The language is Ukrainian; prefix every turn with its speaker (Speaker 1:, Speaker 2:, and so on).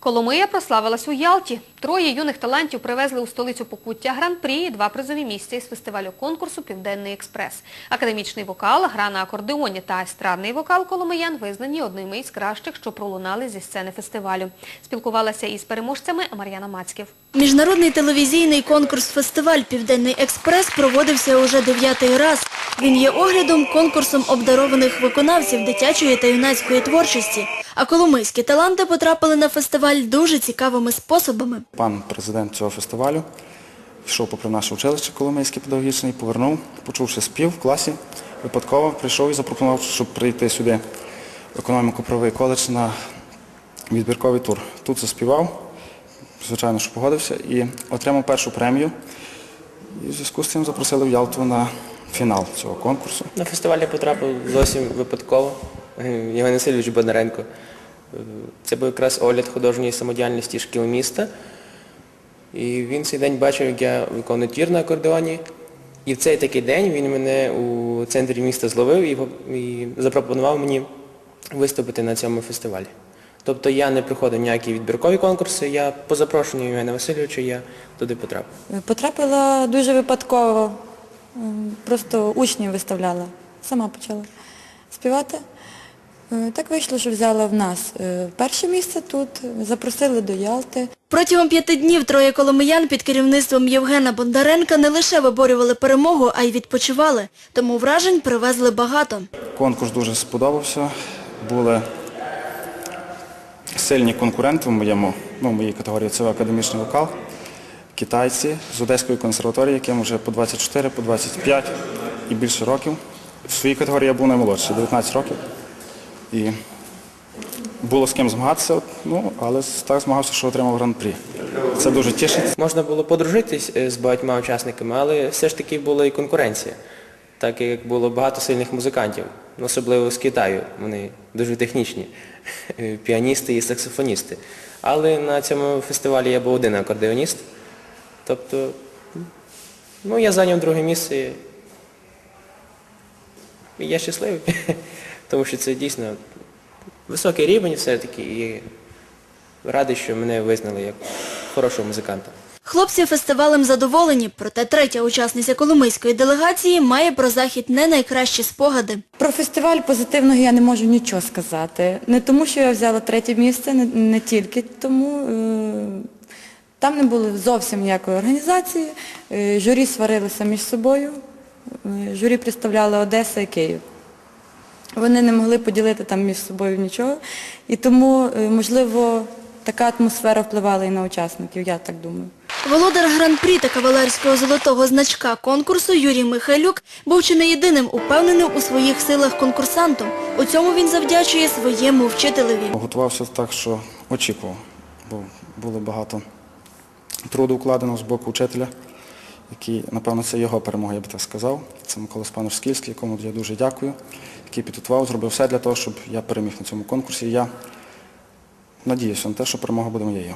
Speaker 1: Коломия прославилась у Ялті. Троє юних талантів привезли у столицю Покуття гран-прі і два призові місця із фестивалю конкурсу Південний експрес. Академічний вокал, гра на акордеоні та естрадний вокал коломиян визнані одними із кращих, що пролунали зі сцени фестивалю. Спілкувалася із переможцями Мар'яна Мацьків.
Speaker 2: Міжнародний телевізійний конкурс-фестиваль «Південний експрес» проводився уже дев'ятий раз. Він є оглядом конкурсом обдарованих виконавців дитячої та юнацької творчості. А коломийські таланти потрапили на фестиваль дуже цікавими способами.
Speaker 3: Пан президент цього фестивалю йшов попри наше училище Коломийське педагогічне і повернув, почувши спів в класі, випадково прийшов і запропонував, щоб прийти сюди в економіко-правовий коледж на відбірковий тур. Тут заспівав, звичайно, що погодився і отримав першу премію. І в зв'язку з цим запросили в Ялту на фінал цього конкурсу.
Speaker 4: На фестиваль я потрапив зовсім випадково. Е, Євген Васильович Бондаренко. Е, Це був якраз огляд художньої самодіяльності шкіл міста. І він цей день бачив, як я виконую твір на акордеоні. І в цей такий день він мене у центрі міста зловив і запропонував мені виступити на цьому фестивалі. Тобто я не приходив ніякі відбіркові конкурси, я по запрошенню Євгена Васильовича я туди потрапив.
Speaker 5: Потрапила дуже випадково. Просто учнів виставляла. Сама почала співати. Е, Так вийшло, що взяла в нас е, перше місце тут, запросили до Ялти.
Speaker 2: Протягом п'яти днів троє коломиян під керівництвом Євгена Бондаренка не лише виборювали перемогу, а й відпочивали. Тому вражень привезли багато.
Speaker 3: Конкурс дуже сподобався. Були сильні конкуренти в моєму, ну, в моїй категорії це академічний вокал. Китайці з Одеської консерваторії, яким вже по 24, по 25 і більше років. В своїй категорії я був наймолодший, 19 років. І було з ким змагатися, ну, але так змагався, що отримав гран-прі. Це дуже тішить.
Speaker 4: Можна було подружитись е, з багатьма учасниками, але все ж таки була і конкуренція. Так як було багато сильних музикантів, особливо з Китаю. Вони дуже технічні, е, піаністи і саксофоністи. Але на цьому фестивалі я був один акордеоніст. Тобто, ну, я зайняв друге місце. І я щасливий, тому що це дійсно високий рівень все-таки і радий, що мене визнали як хорошого музиканта.
Speaker 2: Хлопці фестивалем задоволені, проте третя учасниця коломийської делегації має про захід не найкращі спогади.
Speaker 5: Про фестиваль позитивного я не можу нічого сказати. Не тому, що я взяла третє місце, не, не тільки тому. Е, там не було зовсім ніякої організації. Е, журі сварилися між собою. Е, журі представляли Одеса і Київ. Вони не могли поділити там між собою нічого. І тому, е, можливо, така атмосфера впливала і на учасників, я так думаю.
Speaker 2: Володар гран-прі та кавалерського золотого значка конкурсу Юрій Михайлюк був чи не єдиним упевненим у своїх силах конкурсантом. У цьому він завдячує своєму вчителеві.
Speaker 3: Готувався так, що очікував, бо було багато труду вкладено з боку вчителя, який, напевно, це його перемога, я би так сказав. Це Микола Спанович Скільський, якому я дуже дякую, який підготував, зробив все для того, щоб я переміг на цьому конкурсі. І я надіюся на те, що перемога буде моєю.